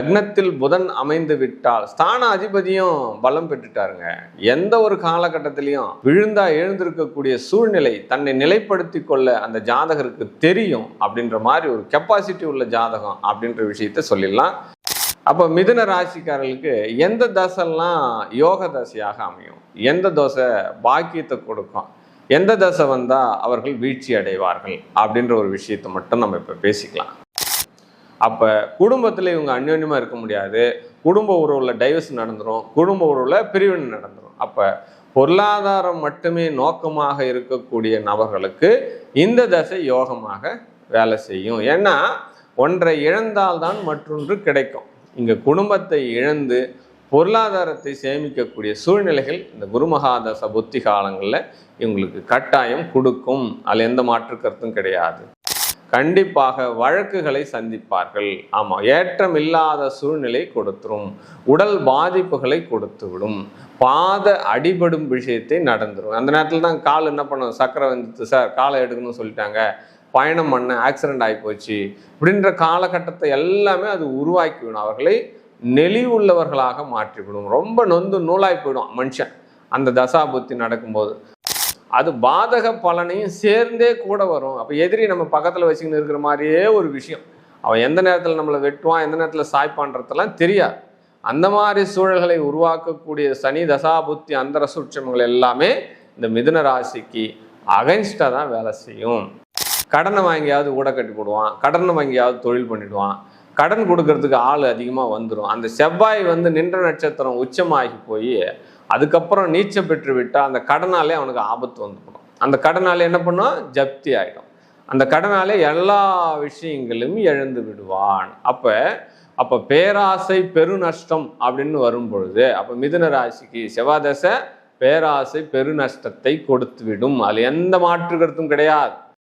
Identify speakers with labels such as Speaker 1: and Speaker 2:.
Speaker 1: லக்னத்தில் புதன் அமைந்து விட்டால் ஸ்தான அதிபதியும் பலம் பெற்றுட்டாருங்க. எந்த ஒரு காலகட்டத்திலையும் விழுந்தா எழுந்திருக்கக்கூடிய சூழ்நிலை தன்னை நிலைப்படுத்தி கொள்ள அந்த ஜாதகருக்கு தெரியும் அப்படின்ற மாதிரி ஒரு கெப்பாசிட்டி உள்ள ஜாதகம் அப்படின்ற விஷயத்த சொல்லிடலாம். அப்போ மிதுன ராசிக்காரர்களுக்கு எந்த தசைலாம் யோக தசையாக அமையும்? எந்த தோசை பாக்கியத்தை கொடுக்கும்? எந்த தசை வந்தால் அவர்கள் வீழ்ச்சி அடைவார்கள்? அப்படின்ற ஒரு விஷயத்தை மட்டும் நம்ம இப்போ பேசிக்கலாம். அப்போ குடும்பத்தில் இவங்க அந்யோன்யமாக இருக்க முடியாது. குடும்ப உறவில் டைவர்ஸ் நடந்துடும் குடும்ப உறவில் பிரிவினை நடந்துடும் அப்போ பொருளாதாரம் மட்டுமே நோக்கமாக இருக்கக்கூடிய நபர்களுக்கு இந்த தசை யோகமாக வேலை செய்யும். ஏன்னா ஒன்றை இழந்தால்தான் மற்றொன்று கிடைக்கும். இங்கே குடும்பத்தை இழந்து பொருளாதாரத்தை சேமிக்கக்கூடிய சூழ்நிலைகள் இந்த குருமகாதச புத்தி காலங்களில் இவங்களுக்கு கட்டாயம் கொடுக்கும். அதில் எந்த மாற்று கருத்தும் கிடையாது. கண்டிப்பாக வழக்குகளை சந்திப்பார்கள். ஆமாம் ஏற்றம் இல்லாத சூழ்நிலை கொடுத்துரும். உடல் பாதிப்புகளை கொடுத்துவிடும். பாத அடிபடும் விஷயத்தை நடந்துடும் அந்த நேரத்தில் தான் கால் என்ன பண்ணும்? சக்கரை வந்துட்டு சார் காலை எடுக்கணும்னு சொல்லிட்டாங்க. பயணம் பண்ண ஆக்சிடென்ட் ஆகி போச்சு. இப்படின்ற காலகட்டத்தை எல்லாமே அது உருவாக்கிவிடும். அவர்களை நெளிவுள்ளவர்களாக மாற்றிவிடும். ரொம்ப நொந்து நூலாய் போயிடும் மனுஷன். அந்த தசாபுத்தி நடக்கும்போது. அது பாதக பலனையும் சேர்ந்தே கூட வரும். அப்போ எதிரி நம்ம பக்கத்தில் வச்சுக்கின்னு இருக்கிற மாதிரியே ஒரு விஷயம். அவன் எந்த நேரத்தில் நம்மளை வெட்டுவான் எந்த நேரத்தில் சாய்ப்பான்றதெல்லாம் தெரியாது. அந்த மாதிரி சூழல்களை உருவாக்கக்கூடிய சனி தசாபுத்தி அந்தர சூட்சமங்கள் எல்லாமே இந்த மிதுன ராசிக்கு அகைன்ஸ்டாக தான் வேலை செய்யும். கடனை வாங்கியாவது ஊட கட்டி போடுவான் கடனை வாங்கியாவது தொழில் பண்ணிடுவான். கடன் கொடுக்கறதுக்கு ஆள் அதிகமாக வந்துடும் அந்த செவ்வாய் வந்து நின்ற நட்சத்திரம் உச்சமாகி போய் அதுக்கப்புறம் நீச்சம் பெற்று விட்டால் அந்த கடனாலே அவனுக்கு ஆபத்து வந்துவிடும் அந்த கடனாலே என்ன பண்ணும்? ஜப்தி ஆகிடும் அந்த கடனாலே எல்லா விஷயங்களும் இழந்து விடுவான். அப்போ அப்போ பேராசை பெருநஷ்டம் அப்படின்னு வரும் பொழுது அப்போ மிதுன ராசிக்கு செவ்வாதசை பேராசை பெருநஷ்டத்தை கொடுத்து விடும் அதில் எந்த மாற்று கருத்தும் கிடையாது.